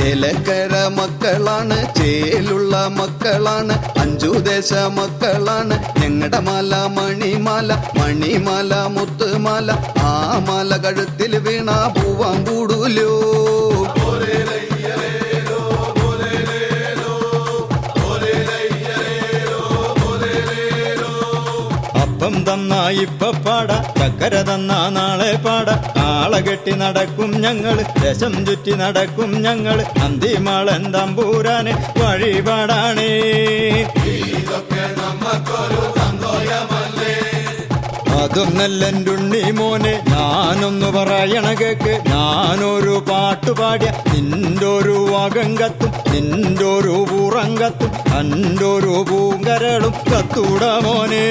ചേലക്കര മക്കളാണ് ചേലുള്ള മക്കളാണ് അഞ്ചു ദേശ മക്കളാണ്. ഞങ്ങളുടെ മാല മണിമാല മണിമാല മുത്തുമാല. ആ മാല കഴുത്തിൽ വീണ പൂവാൻ കൂടൂലോ. അപ്പം തന്ന ഇപ്പ പാട. ചക്കര തന്ന നാളെ പാട. ആളെ കെട്ടി നടക്കും ഞങ്ങൾ രസം ചുറ്റി നടക്കും ഞങ്ങൾ. അന്തിമാളൻ തമ്പൂരാന് വഴിപാടാണേ. അതൊന്നല്ലെന്റുണ്ണി മോനെ ഞാനൊന്നു പറയണ കേക്ക്. ഞാനൊരു പാട്ട് പാടിയ. നിന്റൊരു വകം കത്തും. ഒരു പൂറം കത്തും. ഒരു പൂങ്കരളും. കത്തൂട മോനെ.